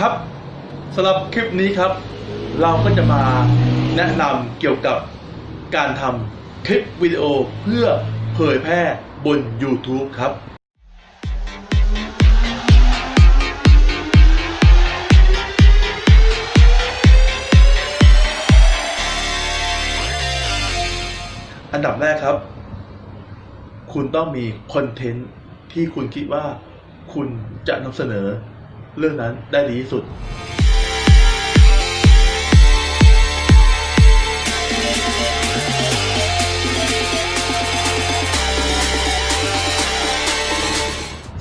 ครับสำหรับคลิปนี้ครับ เราก็จะมาแนะนำเกี่ยวกับการทำคลิปวิดีโอเพื่อเผยแพร่บน YouTube ครับอันดับแรกครับ คุณต้องมีคอนเทนต์ที่คุณคิดว่าคุณจะนำเสนอ เรื่องนั้นได้ดีที่สุด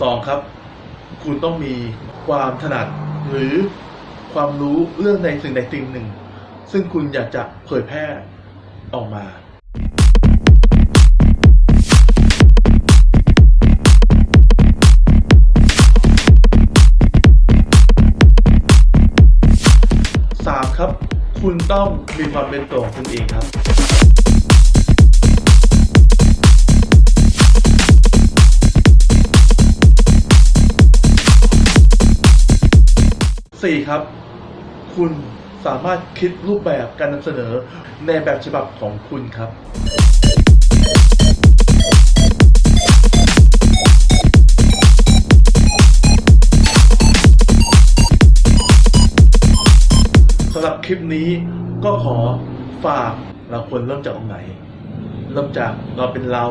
สองครับ คุณต้องมีความถนัดหรือความรู้เรื่องในสิ่งใดสิ่งหนึ่ง ซึ่งคุณอยากจะเผยแพร่ออกมา ครับ คุณต้องมีความเป็นตัวของคุณเองครับสี่ครับ คุณสามารถคิดรูปแบบการนำเสนอในแบบฉบับของคุณครับ หรับคลิปนี้ก็ขอฝากเราควรเริ่มจากตรงไหน เริ่มจากเราเป็นเรา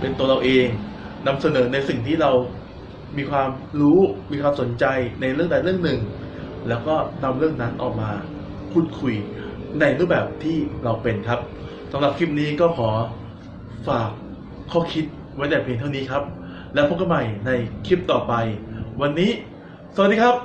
เป็นตัวเราเองนำเสนอในสิ่งที่เรามีความรู้มีความสนใจในเรื่องใดเรื่องหนึ่ง แล้วก็นำเรื่องนั้นออกมาพูดคุยในรูปแบบที่เราเป็นครับสำหรับคลิปนี้ก็ขอฝากข้อคิดไว้แต่เพียงเท่านี้ครับ แล้วพบกันใหม่ในคลิปต่อไป วันนี้ สวัสดีครับ